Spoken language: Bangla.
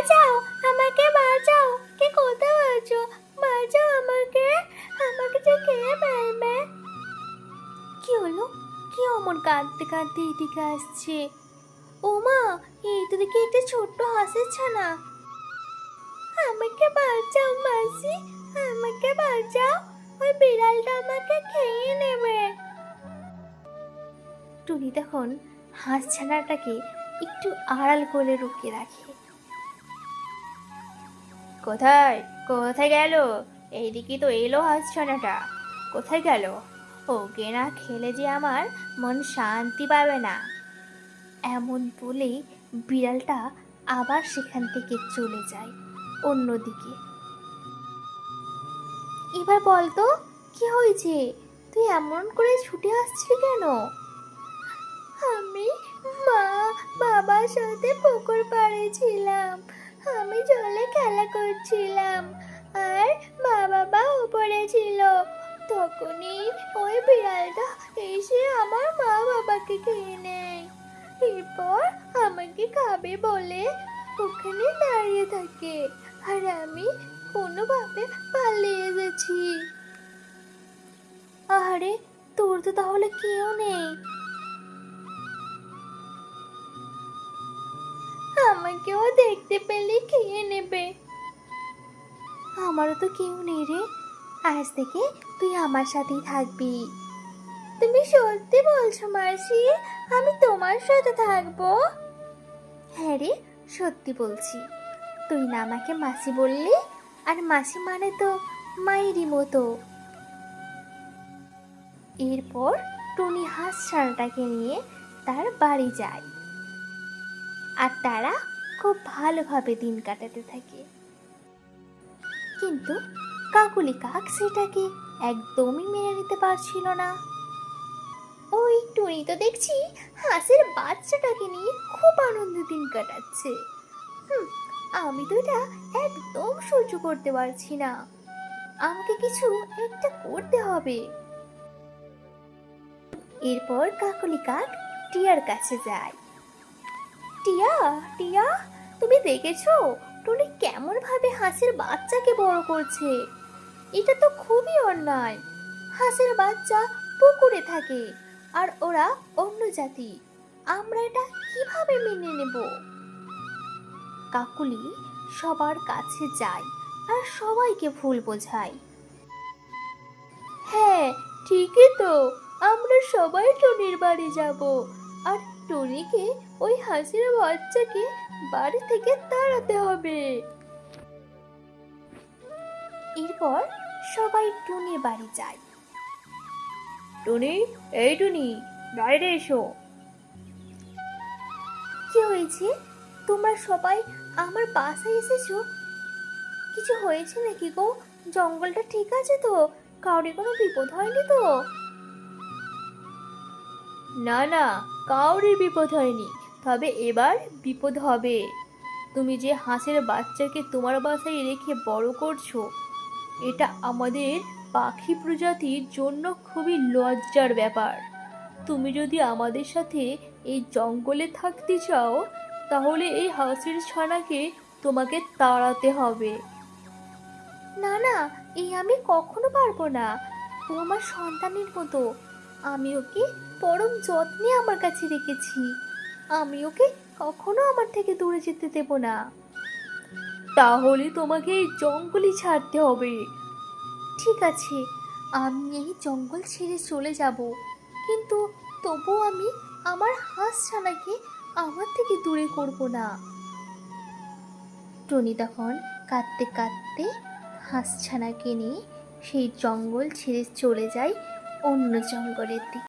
বাঁচাও, আমাকে বাঁচাও। কে কোথাও আছো বাঁচাও আমাকে। আমাকে যে খেয়ে ফেলবে কি হলো? কি অমন কাঁদতে কাঁদতে এদিকে আসছে? ও মা এই তো দেখি একটা ছোট্ট হাসির ছানা। আমাকে বাঁচাও, মাসি। আমাকে বাঁচাও। ওই বিড়ালটা আমাকে খেয়ে নেবে। টুনি তখন হাঁস ছানাটাকে একটু আড়াল করে রুকিয়ে রাখে। কোথায়? কোথায় গেল? এইদিকে তো এলো হাঁস ছানাটা কোথায় গেল? ওকে না খেলে যে আমার মন শান্তি পাবে না। এমন বলে বিড়ালটা আবার সেখান থেকে চলে যায় অন্যদিকে। এবার বলতো কি হয়েছে? তুই এমন করে ছুটে আসছিলি কেন? আমি মা, বাবার সাথে পুকুর পাড়ে ছিলাম। আমি জলে খেলা করছিলাম আর মা বাবা উপরে ছিল। তখনই ওই বিড়ালটা এসে আমার মা বাবাকে খেয়ে নেয়। এরপর আমাকে খাবে বলে ওখানে দাঁড়িয়ে থাকে আর আমি কোনোভাবে পালিয়ে গেছি আরে তোর তো তাহলে কেউ নেই। আমাকেও দেখতে পেলে খেয়ে নেবে। আমারও তো কেউ নেই রে। আজ থেকে তুই আমার সাথেই থাকবি। তুমি সত্যি বলছো, মাসি, আমি তোমার সাথে থাকব? হ্যাঁ রে, সত্যি বলছি। তুই না আমাকে মাসি বললি? আর মাসি মানে তো মায়েরই মতো। এরপর টুনি হাঁস ছানাটাকে নিয়ে তার বাড়ি যায়। আর তারা খুব ভালোভাবে দিন কাটাতে থাকে। কিন্তু কাকুলি কাক সেটাকে একদমই মেনে নিতে পারছিল না। ওই টুনি তো দেখছি হাঁসের বাচ্চাটাকে নিয়ে খুব আনন্দ দিন কাটাচ্ছে। হুম, আমি তো এটা একদম সহ্য করতে পারছি না। আমাকে কিছু একটা করতে হবে। এরপর কাকলি কাক টিয়ার কাছে যায়। টিয়া টিয়া, তুমি দেখেছ? টুনি কেমন ভাবে হাঁসের বাচ্চাকে বড় করছে। এটা তো খুবই অন্যায়। হাঁসের বাচ্চা পুকুরে থাকে, আর ওরা অন্য জাতি। আমরা এটা কীভাবে মেনে নেব? কাকুলি সবার কাছে যায় আর সবাইকে ভুল বোঝায়। হ্যাঁ ঠিকই তো। আমরা সবাই টনির বাড়ি যাব। টনিকে ওই হাসির বাচ্চাকে বাড়ি থেকে তাড়াতে হবে। এরপর সবাই টুনির বাড়ি যায়। টুনি, এই টুনি, বাইরে এসো। কি হয়েছে? তোমরা সবাই আমার বাসায় এসেছ? কিছু হয়েছে নাকি গো? জঙ্গলটা ঠিক আছে তো? কাউরে কোনো বিপদ হয়নি তো? না না কাউরে বিপদ হয়নি। তবে এবার বিপদ হবে। তুমি যে হাঁসের বাচ্চাকে তোমার বাসায় রেখে বড় করছ, এটা আমাদের পাখি প্রজাতির জন্য খুবই লজ্জার ব্যাপার। তুমি যদি আমাদের সাথে এই জঙ্গলে থাকতে চাও, তাহলে এই হাঁসের ছানাকে তোমাকে তাড়াতে হবে। না না, এই আমি কখনো পারব না। ও আমার সন্তানের মতো। আমি ওকে পরম যত্নে আমার কাছে রেখেছি। আমি ওকে কখনো আমার থেকে দূরে যেতে দেব না। তাহলে তোমাকে এই জঙ্গলই ছাড়তে হবে। ঠিক আছে, আমি এই জঙ্গল ছেড়ে চলে যাব। কিন্তু তবু আমি আমার হাঁস ছানাকে আমার থেকে দূরে করব না। টনি তখন কাঁদতে কাঁদতে হাঁস ছানাকে নিয়ে সেই জঙ্গল ছেড়ে চলে যায় অন্য জঙ্গলের দিকে।